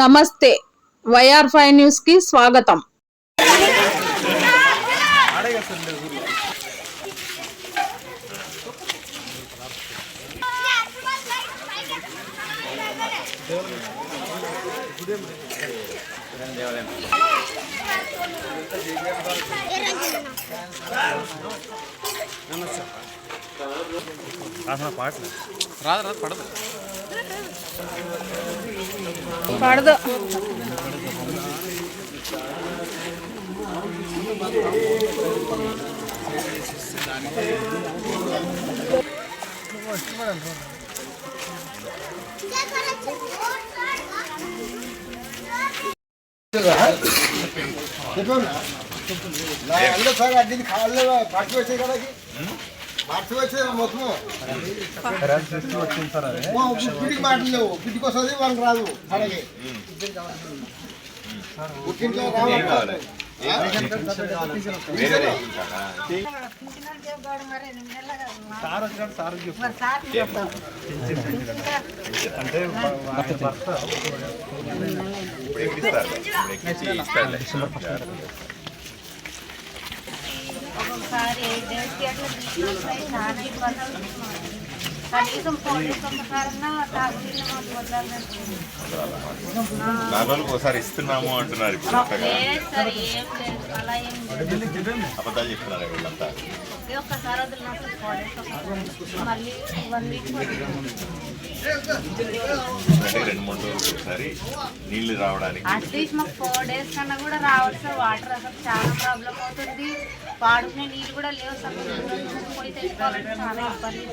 నమస్తే. YR five న్యూస్కి స్వాగతం రాదు రాదు పడదు. పడదు అల్ల సార్ అడ్డింది కాళ్ళు పట్టు వచ్చాయి కదా పుట్టికి మాటలు లేవు పుట్టికి వస్తుంది వాళ్ళకి రాదు అలాగే పుట్టింట్లో రావాలి ఎయిట్ డేస్కి అట్లా ఇబ్బంది అవుతుంది కనీసం పోలీస్ ఒక్కసారన్నా తాగుతీళ్ళు మాకు వదలాలని ఒకసారి ఇస్తున్నాము అంటున్నారు లేదు సార్ ఏం లేదు అలా ఏం లేదు. అబద్ధాలు చెప్తున్నారు వీళ్ళంతా. ఒక్కసారి వదిలినప్పుడు పోలీస్ ఒకసారి మళ్ళీ వన్ వీక్ అంటే రెండు మూడు ఒకసారి నీళ్ళు రావడానికి అట్లీస్ట్ మాకు ఫోర్ డేస్ కన్నా కూడా సార్ వాటర్ అసలు చాలా ప్రాబ్లం అవుతుంది. వాడుకునే నీళ్ళు కూడా లేవు పోయి తెచ్చుకోవాలంటే చాలా ఇబ్బంది.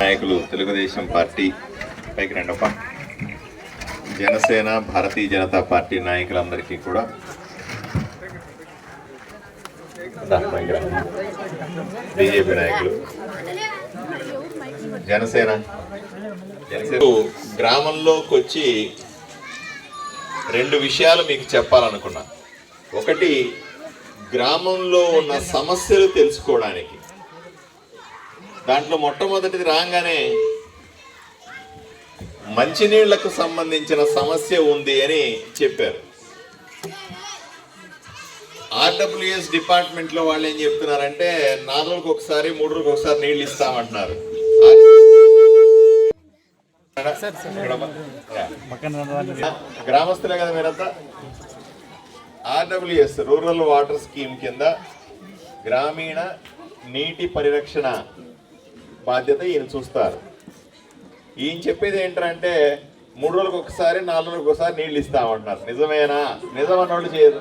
నాయకులు తెలుగుదేశం పార్టీ పైకి రెండప్ప. జనసేన భారతీయ జనతా పార్టీ నాయకులందరికీ కూడా బీజేపీ నాయకులు. జనసేన. జనసేన. గ్రామంలోకి వచ్చి రెండు విషయాలు మీకు చెప్పాలనుకున్నా. ఒకటి గ్రామంలో ఉన్న సమస్యలు తెలుసుకోవడానికి. దాంట్లో మొట్టమొదటిది రాగానే మంచినీళ్ళకు సంబంధించిన సమస్య ఉంది అని చెప్పారు. ఆర్డబ్ల్యూఎస్ డిపార్ట్మెంట్లో వాళ్ళు ఏం చెప్తున్నారంటే నాలుగు రోజులకు ఒకసారి మూడు రోజులకు ఒకసారి నీళ్ళు ఇస్తామంటున్నారు. గ్రామస్తులే కదా మీరంతా? ఆర్డబ్ల్యూఎస్ రూరల్ వాటర్ స్కీమ్ కింద గ్రామీణ నీటి పరిరక్షణ బాధ్యత ఈయన చూస్తారు. ఈయన చెప్పేది ఏంటంటే మూడు రోజులకు ఒకసారి నాలుగు రోజులకు ఒకసారి నీళ్ళు ఇస్తామంటున్నారు నిజమేనా? నిజం అన్నోళ్ళు చేయదు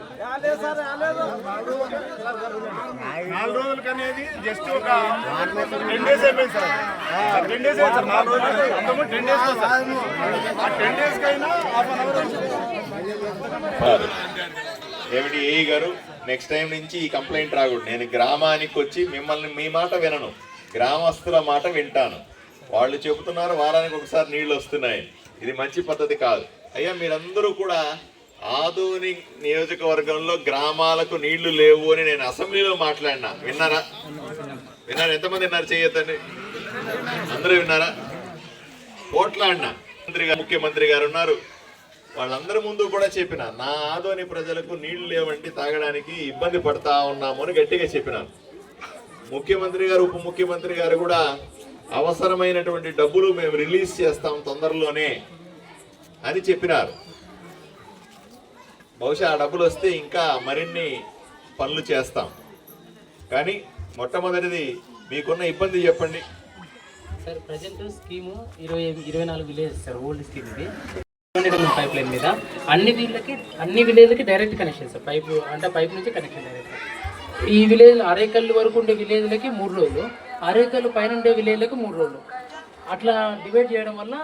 నాలుగు రోజులకి అనేది జస్ట్ ఒక టెన్ డేస్ అయిపోయింది సార్. టెన్ డేస్ అయింది సార్. నాలుగు రోజులు అంతకుముందు టెన్ డేస్ సార్. ఆ టెన్ డేస్కి అయినా హాఫ్ అన్ అవర్ కాదు. ఏమిటి ఏ గారు? నెక్స్ట్ టైం నుంచి ఈ కంప్లైంట్ రాకూడదు. నేను గ్రామానికి వచ్చి మిమ్మల్ని మీ మాట వినను. గ్రామస్తుల మాట వింటాను. వాళ్ళు చెబుతున్నారు వారానికి ఒకసారి నీళ్ళు వస్తున్నాయి ఇది మంచి పద్ధతి కాదు. అయ్యా మీరందరూ కూడా ఆదోని నియోజకవర్గంలో గ్రామాలకు నీళ్ళు లేవు అని నేను అసెంబ్లీలో మాట్లాడినా. విన్నారా? విన్నారా? ఎంతమంది విన్నారు చేయొద్దండి? అందరూ విన్నారా? కోట్లాడినా మంత్రి గారు ముఖ్యమంత్రి గారు ఉన్నారు. వాళ్ళందరి ముందు కూడా చెప్పిన నా ఆదోని ప్రజలకు నీళ్ళు లేవంటి తాగడానికి ఇబ్బంది పడతా ఉన్నాము అని గట్టిగా చెప్పినాను. ముఖ్యమంత్రి గారు ఉప ముఖ్యమంత్రి గారు కూడా అవసరమైనటువంటి డబ్బులు మేము రిలీజ్ చేస్తాం తొందరలోనే అని చెప్పినారు. బహుశా ఆ డబ్బులు వస్తే ఇంకా మరిన్ని పనులు చేస్తాం. కానీ మొట్టమొదటిది మీకున్న ఇబ్బంది చెప్పండి. సార్ ప్రజెంట్ స్కీము ఇరవై ఇరవై నాలుగు విలేజ్ సార్ ఓల్డ్ స్కీమ్ ఇది. పైప్ లైన్ మీద అన్ని వీళ్ళకి అన్ని విలేజ్లకి డైరెక్ట్ కనెక్షన్ సార్ పైప్ అంటే పైప్ నుంచి కనెక్షన్ డైరెక్ట్ ఈ విలేజ్ అరేకల్లు వరకు ఉండే విలేజ్లకి మూడు రోజులు. అరేకలు పైన ఉండే విలేజ్లకు మూడు రోజులు. అట్లా డివైడ్ చేయడం వల్ల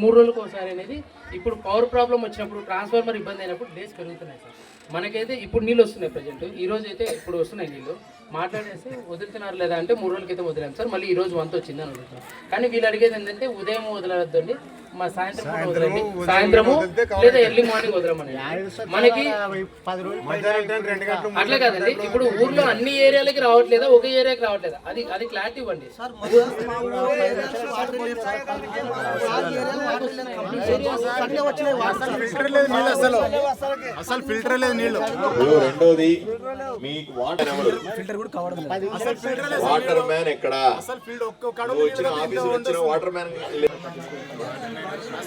మూడు రోజులకు ఒకసారి అనేది ఇప్పుడు పవర్ ప్రాబ్లం వచ్చినప్పుడు ట్రాన్స్ఫార్మర్ ఇబ్బంది అయినప్పుడు డేస్ పెరుగుతున్నాయి సార్. మనకైతే ఇప్పుడు నీళ్ళు వస్తున్నాయి ప్రజెంట్. ఈ రోజు అయితే ఇప్పుడు వస్తున్నాయి నీళ్ళు. మాట్లాడేసి వదులుతున్నారు లేదా అంటే మూడు రోజులకైతే వదిలాం సార్. మళ్ళీ ఈ రోజు వంత వచ్చింది అని అడుగుతున్నాం కానీ వీళ్ళు అడిగేది ఏంటంటే ఉదయం వదలవద్దండి మా సాయంత్రం సాయంత్రము లేదా ఎర్లీ మార్నింగ్ వదలమని మనకి అట్లా కాదండి ఇప్పుడు ఊర్లో అన్ని ఏరియాలకి రావట్లేదా ఒక ఏరియాకి రావట్లేదా అది అది క్లారిటీ ఇవ్వండి ఫిల్టర్ అసలు అసలు ఫిల్టర్ లేదు నీళ్ళు రెండోది మీకు వాటర్ ఎవరు వాటర్ మ్యాన్ ఎక్కడ అసలు ఫీల్డ్ ఒక్క కడుపు నువ్వు వచ్చిన ఆఫీసు వచ్చిన వాటర్ మ్యాన్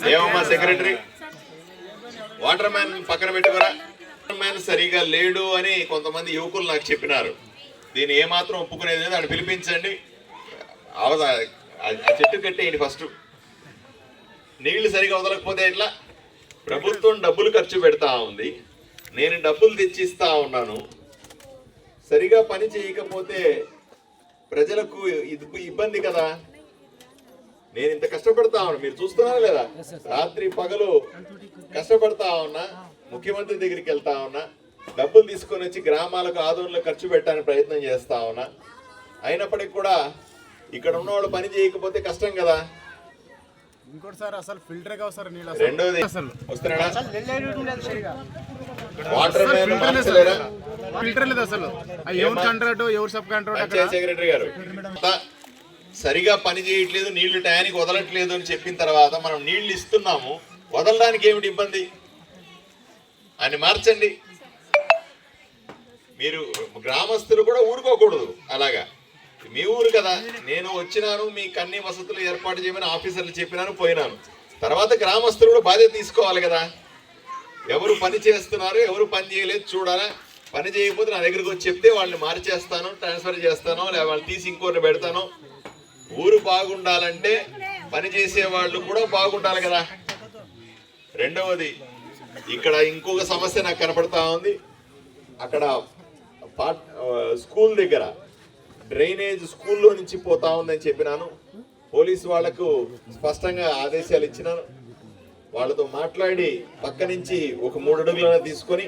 ఏమమ్మా సెక్రటరీ వాటర్ మ్యాన్ పక్కన పెట్టుకోరా. వాటర్ మ్యాన్ సరిగా లేడు అని కొంతమంది యువకులు నాకు చెప్పినారు. దీన్ని ఏమాత్రం ఒప్పుకునేది లేదు. అని పిలిపించండి. అవదా ఆ చెట్టు కట్టేయండి ఫస్ట్ నీళ్ళు సరిగా వదలకపోతే ఎట్లా? ప్రభుత్వం డబ్బులు ఖర్చు పెడతా ఉంది. నేను డబ్బులు తెచ్చిస్తా ఉన్నాను. సరిగా పని చేయకపోతే ప్రజలకు ఇబ్బంది కదా? నేను ఇంత కష్టపడతా ఉన్నా. మీరు చూస్తున్నారా లేదా? రాత్రి పగలు కష్టపడతా ఉన్నా ముఖ్యమంత్రి దగ్గరికి వెళ్తా ఉన్నా డబ్బులు తీసుకొని వచ్చి గ్రామాలకు ఆదోళనలో ఖర్చు పెట్టడానికి ప్రయత్నం చేస్తా ఉన్నా. అయినప్పటికీ కూడా ఇక్కడ ఉన్నవాళ్ళు పని చేయకపోతే కష్టం కదా? ఇంకోటి సార్ అసలు ఫిల్టర్ సార్ నీళ్ళు రెండోది వస్తున్నాడా? వాటర్ ఫిల్టర్ లేదు అసలు. ఆ ఎవరు కాంట్రాక్ట్ ఎవరు సబ్ కాంట్రాక్ట్ సెక్రటరీ గారు. సరిగా పని చేయట్లేదు నీళ్ళు టయానికి వదలట్లేదు అని చెప్పిన తర్వాత మనం నీళ్ళు ఇస్తున్నాము వదలడానికి ఏమిటి ఇబ్బంది? అని మార్చండి. మీరు గ్రామస్తులు కూడా ఊరుకోకూడదు అలాగా? మీ ఊరు కదా నేను వచ్చినాను మీకు అన్ని వసతులు ఏర్పాటు చేయమని ఆఫీసర్లు చెప్పినాను పోయినాను. తర్వాత గ్రామస్తులు కూడా బాధ్యత తీసుకోవాలి కదా. ఎవరు పని చేస్తున్నారు ఎవరు పని చేయలేదు చూడాలా? పని చేయకపోతే నా దగ్గరికి వచ్చి చెప్తే వాళ్ళని మార్చేస్తాను ట్రాన్స్ఫర్ చేస్తాను లేదా వాళ్ళు తీసి ఇంకోటి పెడతాను. ఊరు బాగుండాలంటే పని చేసే వాళ్ళు కూడా బాగుండాలి కదా. రెండవది ఇక్కడ ఇంకొక సమస్య నాకు కనపడతా ఉంది. అక్కడ పాట్ స్కూల్ దగ్గర డ్రైనేజ్ స్కూల్లో నుంచి పోతా ఉందని చెప్పినాను. పోలీసు వాళ్ళకు స్పష్టంగా ఆదేశాలు ఇచ్చినాను. వాళ్ళతో మాట్లాడి పక్క నుంచి ఒక మూడు అడుగులను తీసుకొని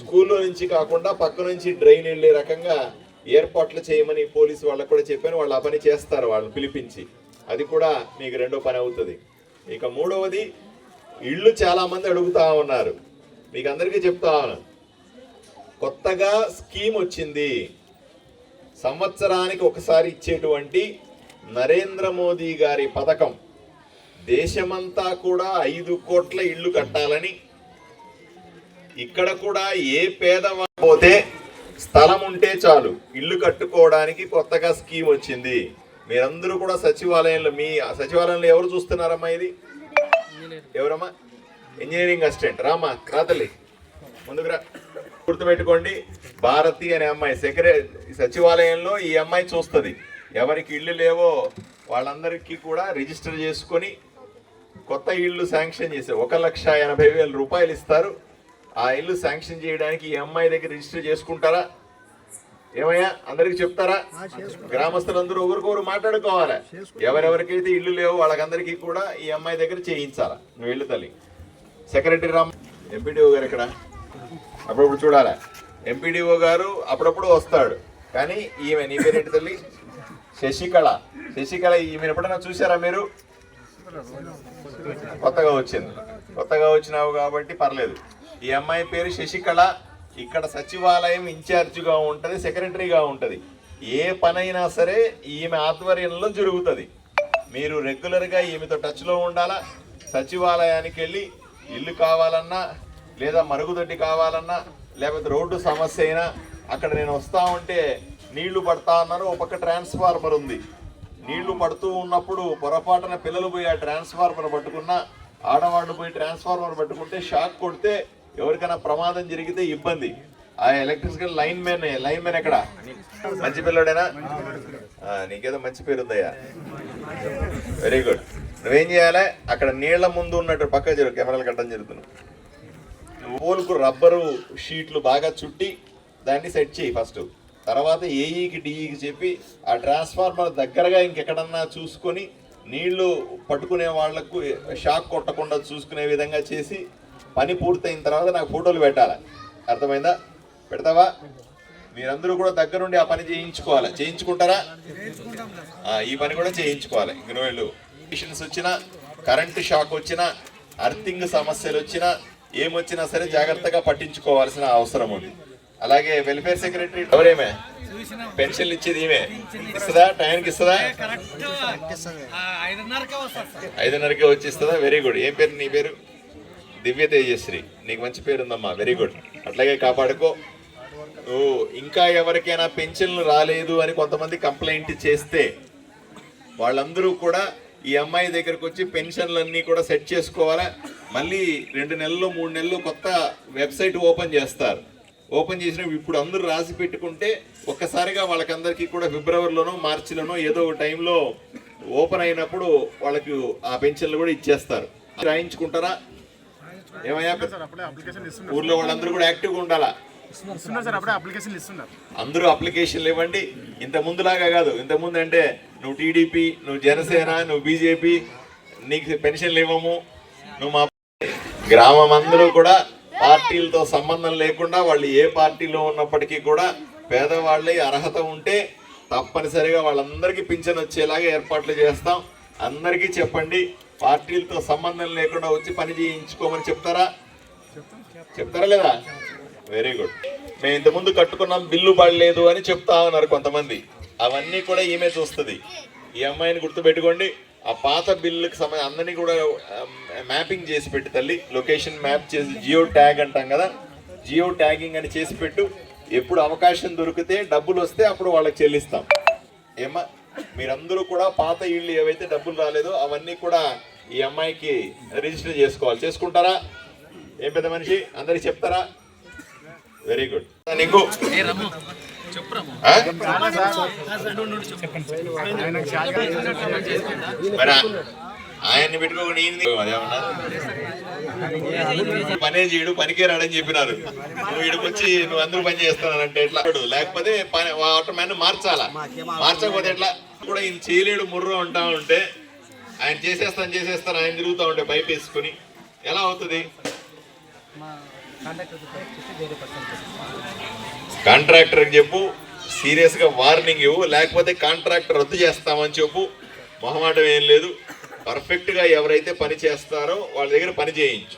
స్కూల్లో నుంచి కాకుండా పక్క నుంచి డ్రైన్ వెళ్ళే రకంగా ఏర్పాట్లు చేయమని పోలీసు వాళ్ళకు కూడా చెప్పాను వాళ్ళు ఆ పని చేస్తారు వాళ్ళని పిలిపించి. అది కూడా మీకు రెండో పని అవుతుంది. ఇక మూడవది ఇళ్ళు చాలామంది అడుగుతా ఉన్నారు. మీకు అందరికీ చెప్తా ఉన్నాను. కొత్తగా స్కీమ్ వచ్చింది. సంవత్సరానికి ఒకసారి ఇచ్చేటువంటి నరేంద్ర మోదీ గారి పథకం. దేశమంతా కూడా ఐదు కోట్ల ఇల్లు కట్టాలని. ఇక్కడ కూడా ఏ పేదవాడు పోతే స్థలం ఉంటే చాలు. ఇల్లు కట్టుకోవడానికి కొత్తగా స్కీమ్ వచ్చింది. మీరందరూ కూడా సచివాలయంలో మీ సచివాలయంలో ఎవరు చూస్తున్నారమ్మా ఇది? ఎవరమ్మా? Engineering assistant. రామా రాతల్లి ముందుకు రా. గుర్తుపెట్టుకోండి భారతి అనే అమ్మాయి సెక్రటరీ సచివాలయంలో ఈ అమ్మాయి చూస్తుంది. ఎవరికి ఇల్లు లేవో వాళ్ళందరికీ కూడా రిజిస్టర్ చేసుకొని కొత్త ఇల్లు శాంక్షన్ చేసి ఒక లక్ష ఎనభై వేల రూపాయలు ఇస్తారు. ఆ ఇల్లు శాంక్షన్ చేయడానికి ఈ అమ్మాయి దగ్గర రిజిస్టర్ చేసుకుంటారా? ఏమయ్యా అందరికి చెప్తారా? గ్రామస్తులందరూ ఒకరికొకరు మాట్లాడుకోవాలి? ఎవరెవరికైతే ఇల్లు లేవో వాళ్ళకందరికీ కూడా ఈ అమ్మాయి దగ్గర చేయించాలా? నువ్వు వెళ్ళు తల్లి. సెక్రటరీ రామ్ ఎంపీడీఓ గారు ఇక్కడ అప్పుడప్పుడు చూడాలి? ఎంపీడీఓ గారు అప్పుడప్పుడు వస్తాడు. కానీ ఈమె నీ పేరేంటి తల్లి? శశికళ. శశికళ ఈమె ఎప్పుడైనా చూసారా మీరు? కొత్తగా వచ్చింది. కొత్తగా వచ్చినావు కాబట్టి పర్లేదు. ఈ అమ్మాయి పేరు శశికళ. ఇక్కడ సచివాలయం ఇన్ఛార్జిగా ఉంటుంది సెక్రటరీగా ఉంటుంది. ఏ పనైనా సరే ఈమె ఆధ్వర్యంలో జరుగుతుంది. మీరు రెగ్యులర్గా ఈమెతో టచ్లో ఉండాలా? సచివాలయానికి వెళ్ళి ఇల్లు కావాలన్నా లేదా మరుగుదొడ్డి కావాలన్నా లేకపోతే రోడ్డు సమస్య అయినా అక్కడ నేను వస్తా ఉంటే నీళ్ళు పడతా ఉన్నారు ఒక పక్క ట్రాన్స్ఫార్మర్ ఉంది. నీళ్ళు పడుతూ ఉన్నప్పుడు పొరపాటున పిల్లలు పోయి ఆ ట్రాన్స్ఫార్మర్ పట్టుకున్నా ఆడవాళ్ళు పోయి ట్రాన్స్ఫార్మర్ పట్టుకుంటే షాక్ కొడితే ఎవరికైనా ప్రమాదం జరిగితే ఇబ్బంది. ఆ electrical line man line man ఎక్కడ? మంచి పిల్లడేనా? నీకేదో మంచి పేరు ఉందయ్యా వెరీ గుడ్ నువ్వేం చేయాలి? అక్కడ నీళ్ళ ముందు ఉన్నట్టు పక్క జరుగు కెమెరాలు కట్టడం జరుగుతున్నావు పోల్కు రబ్బరు షీట్లు బాగా చుట్టి దాన్ని సెట్ చేయి ఫస్ట్. తర్వాత ఏఈకి డిఈకి చెప్పి ఆ ట్రాన్స్ఫార్మర్ దగ్గరగా ఇంకెక్కడన్నా చూసుకొని నీళ్ళు పట్టుకునే వాళ్ళకు షాక్ కొట్టకుండా చూసుకునే విధంగా చేసి పని పూర్తయిన తర్వాత నాకు ఫోటోలు పెట్టాలి? అర్థమైందా? పెడతావా? మీరందరూ కూడా దగ్గరుండి ఆ పని చేయించుకోవాలి? చేయించుకుంటారా? ఈ పని కూడా చేయించుకోవాలి. ఇంక వీళ్ళు. మిషన్స్ వచ్చినా కరెంటు షాక్ వచ్చినా అర్థింగ్ సమస్యలు వచ్చినా ఏమొచ్చినా సరే జాగ్రత్తగా పట్టించుకోవాల్సిన అవసరం ఉంది. అలాగే వెల్ఫేర్ సెక్రటరీ ఎవరేమే? పెన్షన్లు ఇచ్చేది ఈమె. ఇస్తుందా? టైంకి ఇస్తుందా? ఐదున్నరకే వచ్చి ఇస్తుందా? వెరీ గుడ్ ఏం పేరు నీ పేరు? దివ్య తేజశ్రీ నీకు మంచి పేరు ఉందమ్మా వెరీ గుడ్ అట్లాగే కాపాడుకో. ఓ ఇంకా ఎవరికైనా పెన్షన్లు రాలేదు అని కొంతమంది కంప్లైంట్ చేస్తే వాళ్ళందరూ కూడా ఈ అమ్మాయి దగ్గరకు వచ్చి పెన్షన్లన్నీ కూడా సెట్ చేసుకోవాలా? మళ్ళీ రెండు నెలలు మూడు నెలలు కొత్త వెబ్సైట్ ఓపెన్ చేస్తారు. ఓపెన్ చేసిన ఇప్పుడు అందరూ రాసి పెట్టుకుంటే ఒక్కసారిగా వాళ్ళకందరికీ కూడా ఫిబ్రవరిలోనో మార్చిలోనో ఏదో ఒక టైంలో ఓపెన్ అయినప్పుడు వాళ్ళకి ఆ పెన్షన్లు కూడా ఇచ్చేస్తారు. రాయించుకుంటారా? ఏమయ్యా? ఊర్లో వాళ్ళందరూ కూడా యాక్టివ్గా ఉండాలా? అందరూ అప్లికేషన్లు ఇవ్వండి. ఇంత ముందులాగా కాదు. ఇంత ముందు అంటే నువ్వు టీడీపీ నువ్వు జనసేన నువ్వు బీజేపీ నీకు పెన్షన్లు ఇవ్వము. నువ్వు మా గ్రామం అందరూ కూడా పార్టీలతో సంబంధం లేకుండా వాళ్ళు ఏ పార్టీలో ఉన్నప్పటికీ కూడా పేదవాళ్ళ అర్హత ఉంటే తప్పనిసరిగా వాళ్ళందరికీ పింఛన్ వచ్చేలాగా ఏర్పాట్లు చేస్తాం. అందరికీ చెప్పండి. పార్టీలతో సంబంధం లేకుండా వచ్చి పని చేయించుకోమని చెప్తారా? చెప్తారా లేదా? వెరీ గుడ్ మేము ఇంతకుముందు కట్టుకున్నాం బిల్లు పడలేదు అని చెప్తా ఉన్నారు కొంతమంది. అవన్నీ కూడా ఈమె చూస్తుంది. ఈ అమ్మాయిని గుర్తుపెట్టుకోండి ఆ పాత బిల్లుకి సంబంధించి అందరినీ కూడా um, మ్యాపింగ్ చేసి పెట్టి తల్లి. లొకేషన్ మ్యాప్ చేసి జియో ట్యాగ్ అంటాం కదా. జియో ట్యాగింగ్ అని చేసి పెట్టు. ఎప్పుడు అవకాశం దొరికితే డబ్బులు వస్తే అప్పుడు వాళ్ళకి చెల్లిస్తాం. ఏమా మీరందరూ కూడా పాత ఇళ్ళు ఏవైతే డబ్బులు రాలేదో అవన్నీ కూడా ఈ అమ్మాయికి రిజిస్టర్ చేసుకోవాలి చేసుకుంటారా ఏం పెద్ద మనిషి అందరికి చెప్తారా వెరీ గుడ్ నీకు ఆ? ఆయన్ని పెట్టుకోకుండా ఈయన్ని అదేమన్నా పనే చేయడు పనికే రాడని చెప్పినారు. నువ్వు ఇడికొచ్చి నువ్వు అందరూ పని చేస్తానంటే ఎట్లా? లేకపోతే పని వాటర్ మ్యాన్ మార్చాలా? మార్చకపోతే ఎట్లా? కూడా ఈయన చేయలేడు ముర్రు ఉంటా ఉంటే ఆయన చేసేస్తాను చేసేస్తాను ఆయన తిరుగుతూ ఉంటే పైప్ వేసుకుని ఎలా అవుతుంది? కాంట్రాక్టర్కి చెప్పు సీరియస్గా వార్నింగ్ ఇవ్వు లేకపోతే కాంట్రాక్టర్ రద్దు చేస్తామని చెప్పు. మొహమాటం ఏం లేదు. పర్ఫెక్ట్గా ఎవరైతే పని చేస్తారో వాళ్ళ దగ్గర పని చేయించు.